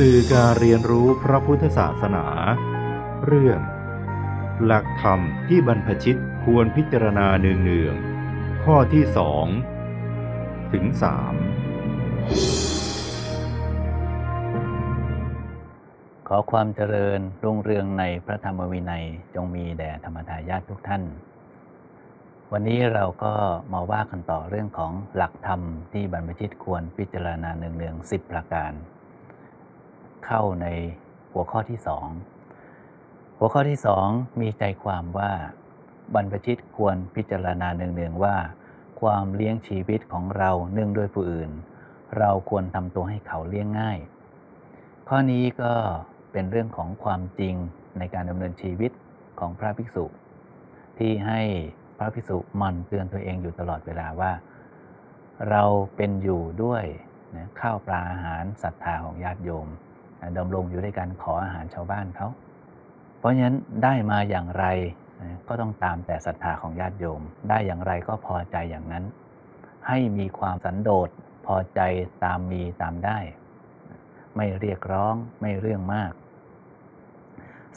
สื่อการเรียนรู้พระพุทธศาสนา เรื่อง หลักธรรมที่บรรพชิตควรพิจารณาเนืองๆ ข้อที่สองถึงสามขอความเจริญรุ่งเรืองในพระธรรมวินัยจงมีแด่ธรรมทายาททุกท่าน วันนี้เราก็มาว่ากันต่อเรื่องของหลักธรรมที่บรรพชิตควรพิจารณาเนืองๆสิบประการ เข้าในหัวข้อที่สองหัวข้อที่สองมีใจความว่าบรรพชิตควรพิจารณาเนืองๆว่า ความเลี้ยงชีวิตของเราเนื่องด้วยผู้อื่น เราควรทำตัวให้เขาเลี้ยงง่าย ข้อนี้ก็เป็นเรื่องของความจริงในการดำเนินชีวิตของพระภิกษุ ที่ให้พระภิกษุมันเตือนตัวเองอยู่ตลอดเวลาว่า เราเป็นอยู่ด้วยนะข้าวปลาอาหารศรัทธาของญาติโยม ดำรงอยู่ด้วยการขออาหารชาวบ้านเขา เพราะฉะนั้นได้มาอย่างไรก็ต้องตามแต่ศรัทธาของญาติโยม ได้อย่างไรก็พอใจอย่างนั้น ให้มีความสันโดษพอใจตามมีตามได้ ไม่เรียกร้องไม่เรื่องมาก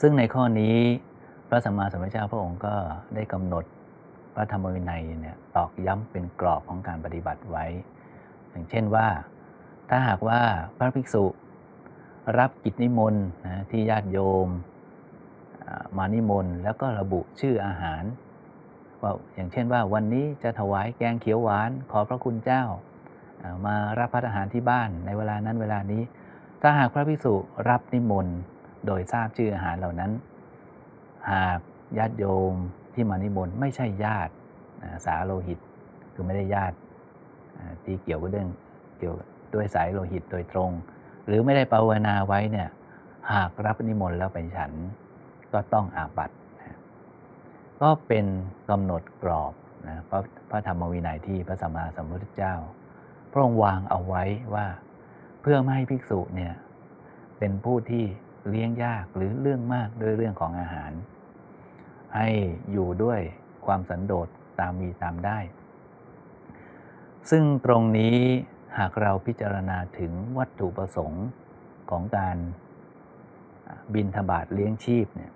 ซึ่งในข้อนี้พระสัมมาสัมพุทธเจ้าพระองค์ก็ได้กำหนดพระธรรมวินัยเนี่ยตอกย้ำเป็นกรอบของการปฏิบัติไว้ อย่างเช่นว่า ถ้าหากว่าพระภิกษุ รับกิจนิมนต์นะที่ญาติโยมมานิมนต์แล้วก็ระบุชื่ออาหารว่าอย่างเช่นว่าวันนี้จะถวายแกงเขียวหวาน ขอพระคุณเจ้า มารับพัฒอาหารที่บ้านในเวลานั้นเวลานี้ ถ้าหากพระภิกษุรับนิมนต์โดยทราบชื่ออาหารเหล่านั้น หากญาติโยมที่มานิมนต์ไม่ใช่ญาติสาโลหิต คือไม่ได้ญาติที่เกี่ยวกับเรื่องเกี่ยวด้วยสายโลหิตโดยตรง หรือไม่ได้ภาวนาไว้เนี่ยหากรับนิมนต์แล้วไปฉันก็ต้องอาบัตนะก็เป็นกำหนดกรอบนะพระพระธรรมวินัยที่พระสัมมาสัมพุทธเจ้า พระองค์วางเอาไว้ว่า เพื่อไม่ให้ภิกษุเนี่ยเป็นผู้ที่เลี้ยงยากหรือเรื่องมากด้วยเรื่องของอาหาร ให้อยู่ด้วยความสันโดษตามมีตามได้ ซึ่งตรงนี้ หากเราพิจารณาถึงวัตถุประสงค์ของการบินทบาทเลี้ยงชีพเนี่ย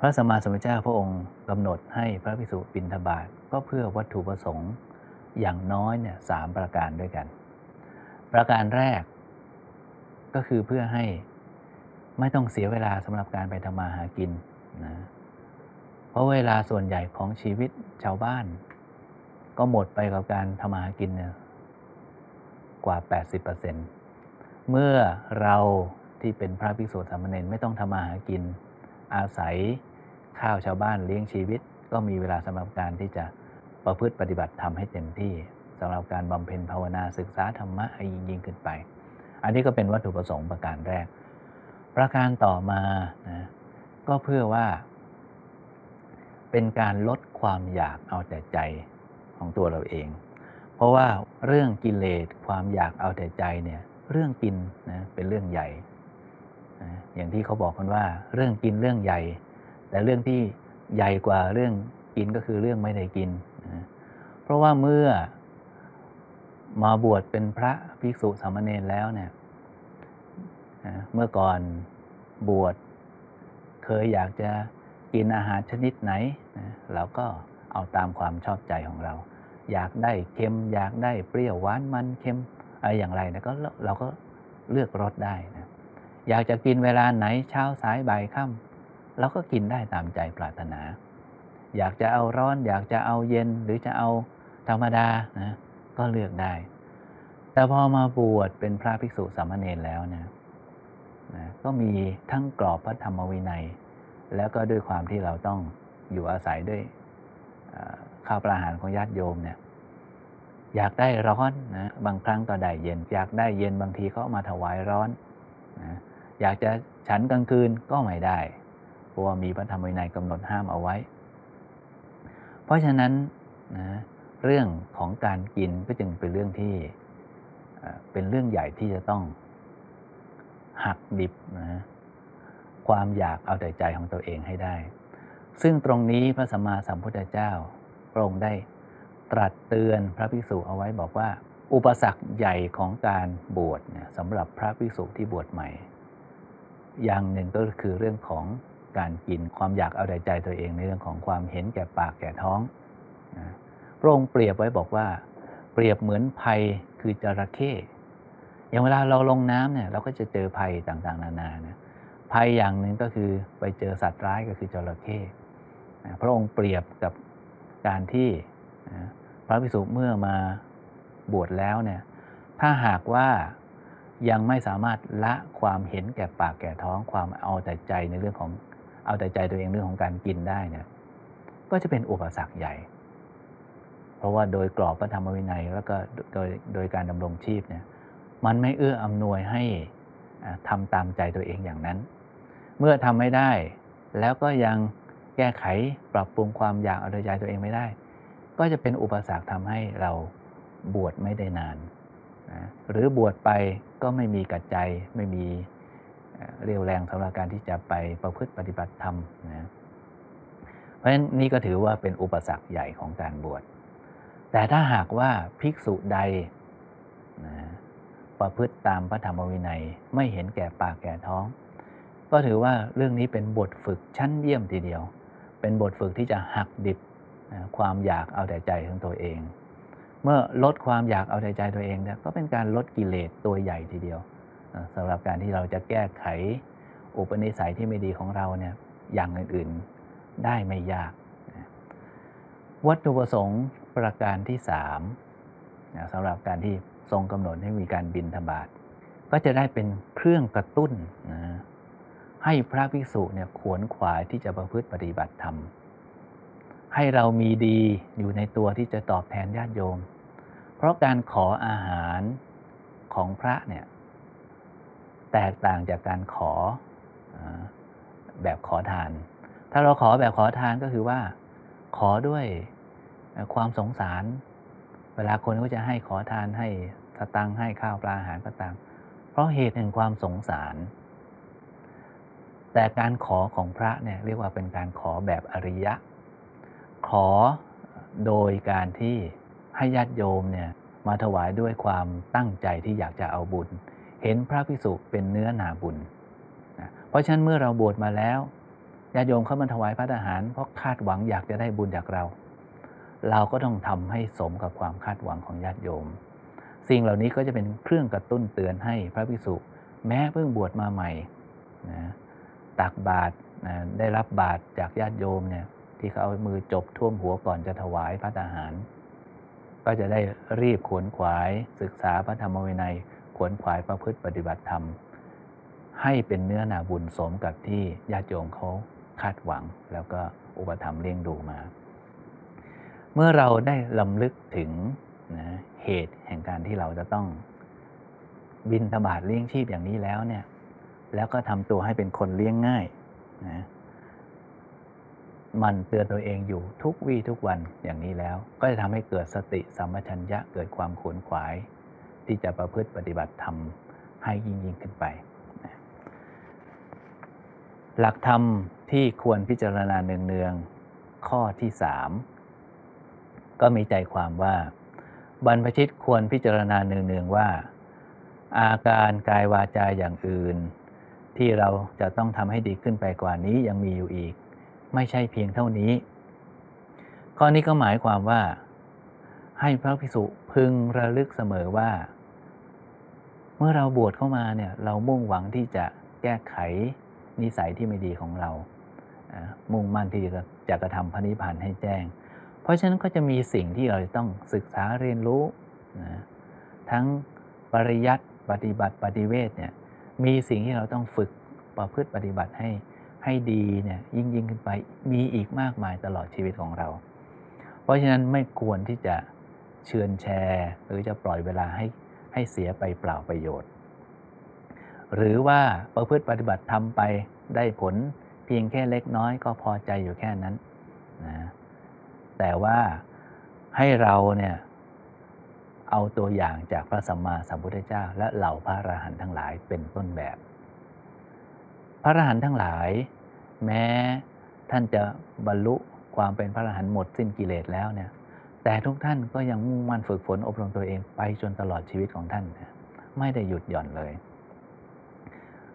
พระสัมมาสัมพุทธเจ้าพระองค์กำหนดให้พระภิกษุบินทบาทก็เพื่อวัตถุประสงค์อย่างน้อยเนี่ยสามประการด้วยกัน ประการแรก ก็คือเพื่อให้ไม่ต้องเสียเวลาสำหรับการไปทำมาหากินนะเพราะเวลาส่วนใหญ่ของชีวิตชาวบ้าน ก็หมดไปกับการทำมาหากินเนี่ย กว่า 80%เมื่อเราที่เป็นพระภิกษุสามเณรไม่ต้องทำมาหากิน อาศัยข้าวชาวบ้านเลี้ยงชีวิต ก็มีเวลาสำหรับการที่จะประพฤติปฏิบัติทำให้เต็มที่สำหรับการบำเพ็ญภาวนาศึกษาธรรมะให้ยิ่งยิ่งขึ้นไป อันนี้ก็เป็นวัตถุประสงค์ประการแรก ประการต่อมานะก็เพื่อว่า เป็นการลดความอยากเอาแต่ใจของตัวเราเอง เพราะว่า เรื่องกิเลสความอยากเอาแต่ใจเนี่ยเรื่องกินนะเป็นเรื่องใหญ่อย่างที่เขาบอกกันว่า เรื่องกินเรื่องใหญ่ แต่เรื่องที่ใหญ่กว่าเรื่องกินก็คือเรื่องไม่ได้กินเพราะว่าเมื่อมาบวชเป็นพระภิกษุสามเณรแล้วเนี่ยเมื่อก่อนบวชเคยอยากจะกินอาหารชนิดไหน เราก็เอาตามความชอบใจของเรา อยากได้เค็ม อยากได้เปรี้ยวหวานมันเค็มอะไรอย่างไรนะก็เราก็เลือกรสได้นะอยากจะกินเวลาไหนเช้าสายบ่ายค่ำเราก็กินได้ตามใจปรารถนา อยากจะเอาร้อน อยากจะเอาเย็นหรือจะเอาธรรมดานะก็เลือกได้ แต่พอมาบวชเป็นพระภิกษุสามเณรแล้วนี่ยนะก็มีทั้งกรอบพระธรรมวินัย แล้วก็ด้วยความที่เราต้องอยู่อาศัยด้วยข้าวปลาอาหารของญาติโยมเนี่ย อยากได้ร้อนนะบางครั้งก็ได้เย็น อยากได้เย็นบางทีเขามาถวายร้อนนะอยากจะฉันกลางคืนก็ไม่ได้เพราะว่ามีพระธรรมวินัยกำหนดห้ามเอาไว้ เพราะฉะนั้นนะเรื่องของการกินก็จึงเป็นเรื่องที่เป็นเรื่องใหญ่ที่จะต้องหักดิบนะความอยากเอาแต่ใจของตัวเองให้ได้ ซึ่งตรงนี้พระสัมมาสัมพุทธเจ้าพระองค์ได้ ตรัสเตือนพระภิกษุเอาไว้บอกว่า อุปสรรคใหญ่ของการบวชเนี่ยสำหรับพระภิกษุที่บวชใหม่ อย่างหนึ่งก็คือเรื่องของการกินความอยากเอาใจใจตัวเองในเรื่องของความเห็นแก่ปากแก่ท้องพระองค์เปรียบไว้บอกว่า เปรียบเหมือนภัยคือจระเข้อย่างเวลาเราลงน้ำเนี่ยเราก็จะเจอภัยต่างๆ นานานะภัยอย่างหนึ่งก็คือไปเจอสัตว์ร้ายก็คือจระเข้พระองค์เปรียบกับการที่ พระภิกษุเมื่อมาบวชแล้วเนี่ยถ้าหากว่ายังไม่สามารถละความเห็นแก่ปากแก่ท้องความเอาแต่ใจในเรื่องของเอาแต่ใจตัวเองเรื่องของการกินได้เนี่ยก็จะเป็นอุปสรรคใหญ่ เพราะว่าโดยกรอบพระธรรมวินัยแล้วก็โดยโดยการดำรงชีพเนี่ยมันไม่เอื้ออำนวยให้ทำตามใจตัวเองอย่างนั้น เมื่อทำไม่ได้แล้วก็ยังแก้ไขปรับปรุงความอยากเอาใจตัวเองไม่ได้ ก็จะเป็นอุปสรรคทำให้เราบวชไม่ได้นานนะหรือบวชไปก็ไม่มีกัจใจไม่มีเรียวแรงสำหรับการที่จะไปประพฤติปฏิบัติธรรมนะเพราะฉะนั้นนี่ก็ถือว่าเป็นอุปสรรคใหญ่ของการบวช แต่ถ้าหากว่าภิกษุใดนะประพฤติตามพระธรรมวินัยไม่เห็นแก่ปากแก่ท้อง ก็ถือว่าเรื่องนี้เป็นบทฝึกชั้นเยี่ยมทีเดียว เป็นบทฝึกที่จะหักดิบ ความอยากเอาแต่ใจของตัวเอง เมื่อลดความอยากเอาแต่ใจตัวเองเนี่ยก็เป็นการลดกิเลสตัวใหญ่ทีเดียวสำหรับการที่เราจะแก้ไขอุปนิสัยที่ไม่ดีของเราเนี่ยอย่างอื่นๆได้ไม่ยาก วัตถุประสงค์ประการที่สามสำหรับการที่ทรงกำหนดให้มีการบินธบาตก็จะได้เป็นเครื่องกระตุ้นนะให้พระภิกษุเนี่ยขวนขวายที่จะประพฤติปฏิบัติธรรม ให้เรามีดีอยู่ในตัวที่จะตอบแทนญาติโยม เพราะการขออาหารของพระเนี่ยแตกต่างจากการขอแบบขอทาน ถ้าเราขอแบบขอทานก็คือว่า ขอด้วยความสงสาร เวลาคนก็จะให้ขอทานให้สตังให้ข้าวปลาอาหารก็ตาม เพราะเหตุแห่งความสงสาร แต่การขอของพระเนี่ยเรียกว่าเป็นการขอแบบอริยะ ขอโดยการที่ให้ญาติโยมเนี่ยมาถวายด้วยความตั้งใจที่อยากจะเอาบุญ เห็นพระพิสุเป็นเนื้อนาบุญนะเพราะฉะนั้นเมื่อเราบวชมาแล้วญาติโยมเข้ามาถวายพระทหาร เพราะคาดหวังอยากจะได้บุญจากเรา เราก็ต้องทำให้สมกับความคาดหวังของญาติโยม สิ่งเหล่านี้ก็จะเป็นเครื่องกระตุ้นเตือนให้พระพิสุแม้เพิ่งบวชมาใหม่นะตักบาตรนะได้รับบาตรจากญาติโยมเนี่ย ที่เขาเอามือจบท่วมหัวก่อนจะถวายพระทหาร ก็จะได้รีบขวนขวายศึกษาพระธรรมวินัยขวนขวายประพฤติปฏิบัติธรรม ให้เป็นเนื้อนาบุญสมกับที่ญาติโยมเขาคาดหวัง แล้วก็อุปถัมภ์เลี้ยงดูมา เมื่อเราได้ลำลึกถึงนะเหตุแห่งการที่เราจะต้องบินธบาตเลี้ยงชีพอย่างนี้แล้วเนี่ยแล้วก็ทำตัวให้เป็นคนเลี้ยงง่ายนะ มันเตือนตัวเองอยู่ทุกวี่ทุกวันอย่างนี้แล้ว ก็จะทำให้เกิดสติสัมปชัญญะเกิดความขวนขวาย ที่จะประพฤติปฏิบัติธรรมให้ยิ่งยิ่งขึ้นไป หลักธรรมที่ควรพิจารณาเนืองๆข้อที่สามก็มีใจความว่า บรรพชิตควรพิจารณาเนืองๆว่า อาการกายวาจาอย่างอื่น ที่เราจะต้องทำให้ดีขึ้นไปกว่านี้ยังมีอยู่อีก ไม่ใช่เพียงเท่านี้ ข้อนี้ก็หมายความว่า ให้พระภิกษุพึงระลึกเสมอว่า เมื่อเราบวชเข้ามาเนี่ยเรามุ่งหวังที่จะแก้ไขนิสัยที่ไม่ดีของเรา มุ่งมั่นที่จะจะกระทำพระนิพพานให้แจ้ง เพราะฉะนั้นก็จะมีสิ่งที่เราจะต้องศึกษาเรียนรู้นะทั้งปริยัติปฏิบัติปฏิเวทเนี่ยมีสิ่งที่เราต้องฝึกประพฤติปฏิบัติให้ ให้ดีเนี่ยยิ่งยิ่งขึ้นไปมีอีกมากมายตลอดชีวิตของเรา เพราะฉะนั้นไม่ควรที่จะเชือนแชร์ หรือจะปล่อยเวลาให้ให้เสียไปเปล่าประโยชน์ หรือว่าประพฤติปฏิบัติทำไปได้ผลเพียงแค่เล็กน้อยก็พอใจอยู่แค่นั้นนะแต่ว่าให้เราเนี่ยเอาตัวอย่างจากพระสัมมาสัมพุทธเจ้า และเหล่าพระอรหันต์ทั้งหลายเป็นต้นแบบ พระอรหันต์ทั้งหลาย แม้ท่านจะบรรลุความเป็นพระอรหันต์หมดสิ้นกิเลสแล้วเนี่ยแต่ทุกท่านก็ยังมุ่งมั่นฝึกฝนอบรมตัวเองไปจนตลอดชีวิตของท่าน ไม่ได้หยุดหย่อนเลย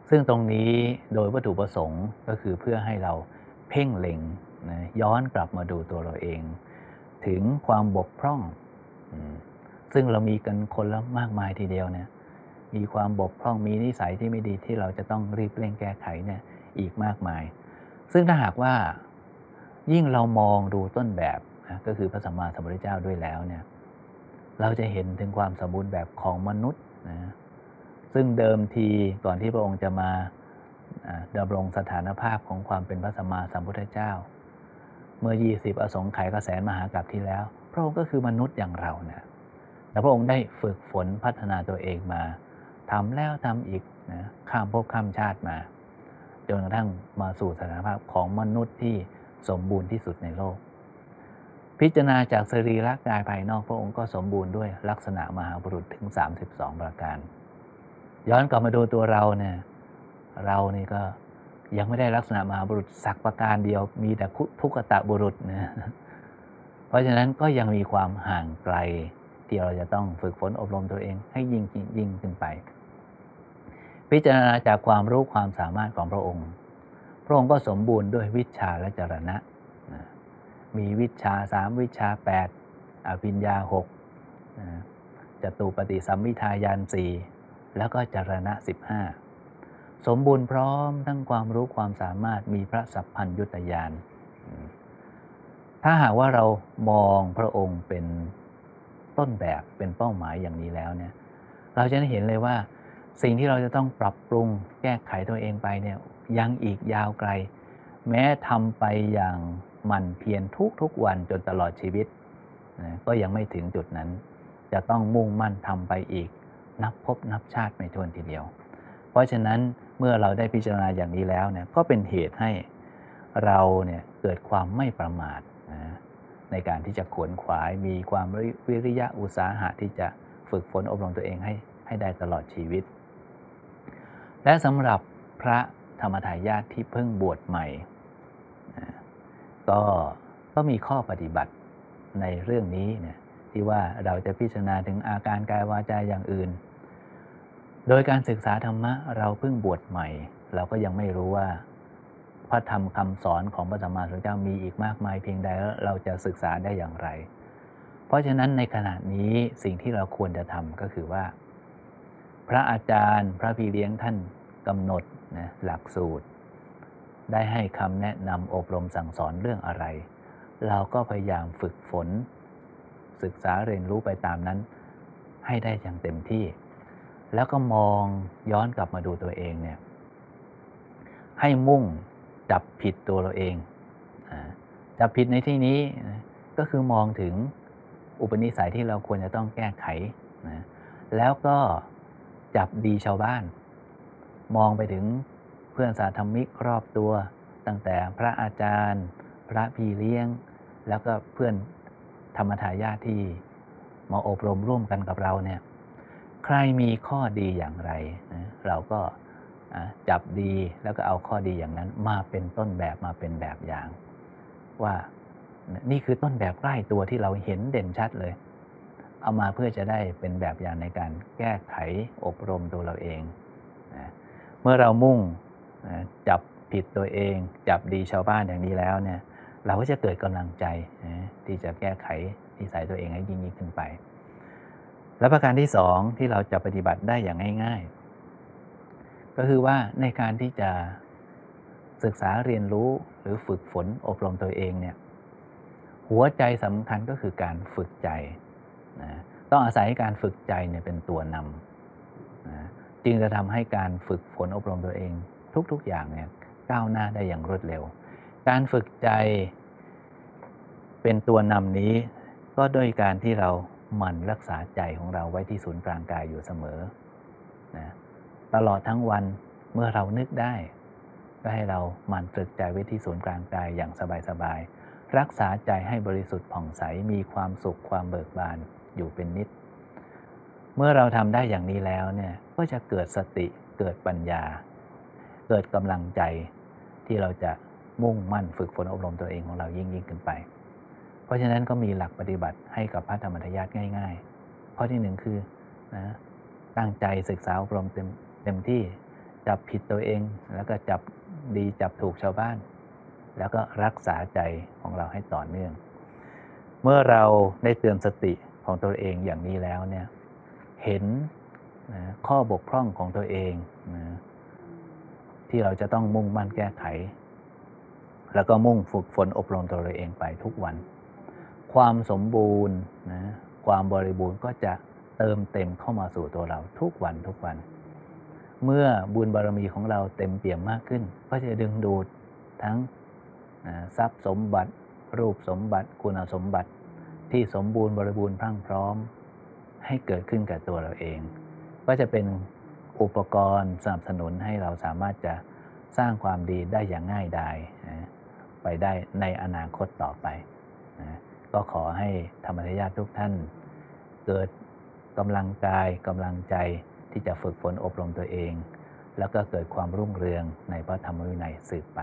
ซึ่งตรงนี้โดยวัตถุประสงค์ก็คือเพื่อให้เราเพ่งเล็งนะย้อนกลับมาดูตัวเราเอง ถึงความบกพร่อง ซึ่งเรามีกันคนละมากมายทีเดียวเนี่ยมีความบกพร่องมีนิสัยที่ไม่ดีที่เราจะต้องรีบเร่งแก้ไขเนี่ยอีกมากมาย ซึ่งถ้าหากว่ายิ่งเรามองดูต้นแบบนะก็คือพระสัมมาสัมพุทธเจ้าด้วยแล้วเนี่ยเราจะเห็นถึงความสมบูรณ์แบบของมนุษย์นะซึ่งเดิมทีก่อนที่พระองค์จะมาดำรงสถานภาพของความเป็นพระสัมมาสัมพุทธเจ้า เมื่อ 20 อสงไขยกระแสนมหากรัปที่แล้ว พระองค์ก็คือมนุษย์อย่างเราเนี่ยแต่พระองค์ได้ฝึกฝนพัฒนาตัวเองมาทำแล้วทำอีกนะข้ามภพข้ามชาติมา จนกระทั่งมาสู่สถานภาพของมนุษย์ที่สมบูรณ์ที่สุดในโลก พิจารณาจากสรีระกายภายนอกพระองค์ก็สมบูรณ์ด้วยลักษณะมหาบุรุษถึง 32 ประการ ย้อนกลับมาดูตัวเราเนี่ยเรานี่ก็ยังไม่ได้ลักษณะมหาบุรุษสักประการเดียวมีแต่ทุกตะบุรุษนะเพราะฉะนั้นก็ยังมีความห่างไกลที่เราจะต้องฝึกฝนอบรมตัวเองให้ยิ่งยิ่งขึ้นไป พิจารณาจากความรู้ความสามารถของพระองค์ พระองค์ก็สมบูรณ์ด้วยวิชาและจรณะ มีวิชาสามวิชาแปดอภิญญาหกจตุปฏิสัมมิทายานสี่แล้วก็จรณะสิบห้าสมบูรณ์พร้อมทั้งความรู้ความสามารถมีพระสัพพัญยุตยาน ถ้าหากว่าเรามองพระองค์เป็นต้นแบบเป็นเป้าหมายอย่างนี้แล้วเนี่ย เราจะได้เห็นเลยว่า สิ่งที่เราจะต้องปรับปรุงแก้ไขตัวเองไปเนี่ยยังอีกยาวไกล แม้ทำไปอย่างหมั่นเพียรทุกทุกวันจนตลอดชีวิตนะก็ยังไม่ถึงจุดนั้น จะต้องมุ่งมั่นทำไปอีก นับพบนับชาติไม่ทวนทีเดียว เพราะฉะนั้นเมื่อเราได้พิจารณาอย่างนี้แล้วเนี่ยก็เป็นเหตุให้เราเนี่ยเกิดความไม่ประมาทนะในการที่จะขวนขวายมีความวิริยะอุตสาหะที่จะฝึกฝนอบรมตัวเองให้ให้ได้ตลอดชีวิต และสำหรับพระธรรมทายาทที่เพิ่งบวชใหม่ ก็ก็มีข้อปฏิบัติในเรื่องนี้เนี่ยที่ว่าเราจะพิจารณาถึงอาการกายวาจาอย่างอื่น โดยการศึกษาธรรมะเราเพิ่งบวชใหม่ เราก็ยังไม่รู้ว่า พระธรรมคำสอนของพระสัมมาสัมพุทธเจ้ามีอีกมากมายเพียงใดแล้วเราจะศึกษาได้อย่างไร เพราะฉะนั้นในขณะนี้สิ่งที่เราควรจะทำก็คือว่า พระอาจารย์พระพี่เลี้ยงท่านกำหนดนะหลักสูตร ได้ให้คำแนะนำอบรมสั่งสอนเรื่องอะไร เราก็พยายามฝึกฝน ศึกษาเรียนรู้ไปตามนั้น ให้ได้อย่างเต็มที่ แล้วก็มองย้อนกลับมาดูตัวเองเนี่ยให้มุ่งจับผิดตัวเราเองจับผิดในที่นี้ก็คือมองถึงอุปนิสัยที่เราควรจะต้องแก้ไขนะแล้วก็ จับดีชาวบ้าน มองไปถึงเพื่อนสาธมิกรอบตัว ตั้งแต่พระอาจารย์ พระพี่เลี้ยง แล้วก็เพื่อนธรรมทายาทที่มาอบรมร่วมกันกับเราเนี่ยใครมีข้อดีอย่างไรนะเราก็จับดีแล้วก็เอาข้อดีอย่างนั้น มาเป็นต้นแบบมาเป็นแบบอย่าง ว่านี่คือต้นแบบใกล้ตัวที่เราเห็นเด่นชัดเลย เอามาเพื่อจะได้เป็นแบบอย่างในการแก้ไขอบรมตัวเราเองนะเมื่อเรามุ่งนะจับผิดตัวเอง จับดีชาวบ้านอย่างนี้แล้วเนี่ยเราก็จะเกิดกำลังใจนะที่จะแก้ไขนิสัยตัวเองให้ยิ่งยิ่งขึ้นไป และประการที่สองที่เราจะปฏิบัติได้อย่างง่าย ๆ ก็คือว่าในการที่จะศึกษาเรียนรู้หรือฝึกฝนอบรมตัวเองเนี่ยหัวใจสำคัญก็คือการฝึกใจ นะต้องอาศัยการฝึกใจเนี่ยเป็นตัวนำนะจึงจะทำให้การฝึกฝนอบรมตัวเอง ทุกๆอย่างเนี่ยก้าวหน้าได้อย่างรวดเร็ว การฝึกใจเป็นตัวนำนี้ ก็โดยการที่เราหมั่นรักษาใจของเราไว้ที่ศูนย์กลางกายอยู่เสมอนะตลอดทั้งวันเมื่อเรานึกได้ ก็ให้เราหมั่นฝึกใจไว้ที่ศูนย์กลางกายอย่างสบายๆรักษาใจให้บริสุทธิ์ผ่องใสมีความสุขความเบิกบาน อยู่เป็นนิด เมื่อเราทำได้อย่างนี้แล้วเนี่ยก็จะเกิดสติเกิดปัญญา เกิดกำลังใจที่เราจะมุ่งมั่นฝึกฝนอบรมตัวเองของเรายิ่งยิ่งขึ้นไป เพราะฉะนั้นก็มีหลักปฏิบัติให้กับพระธรรมทายาทง่ายๆ ข้อที่หนึ่งคือนะตั้งใจศึกษาอบรมเต็มเต็มที่จับผิดตัวเอง แล้วก็จับดีจับถูกชาวบ้าน แล้วก็รักษาใจของเราให้ต่อเนื่อง เมื่อเราได้เตือนสติ ของตัวเองอย่างนี้แล้วเนี่ยเห็นนะข้อบกพร่องของตัวเองนะที่เราจะต้องมุ่งมั่นแก้ไข แล้วก็มุ่งฝึกฝนอบรมตัวเราเองไปทุกวัน ความสมบูรณ์นะความบริบูรณ์ก็จะเติมเต็มเข้ามาสู่ตัวเราทุกวันทุกวัน เมื่อบุญบารมีของเราเต็มเปี่ยมมากขึ้น ก็จะดึงดูดทั้งทรัพย์สมบัติ รูปสมบัติ คุณสมบัติ ที่สมบูรณ์บริบูรณ์พรั่งพร้อม ให้เกิดขึ้นกับตัวเราเอง ก็จะเป็นอุปกรณ์สนับสนุนให้เราสามารถจะสร้างความดีได้อย่างง่ายดายไปได้ในอนาคตต่อไป ก็ขอให้ธรรมทายาททุกท่าน เกิดกำลังกายกำลังใจที่จะฝึกฝนอบรมตัวเอง แล้วก็เกิดความรุ่งเรืองในพระธรรมวินัยสืบไป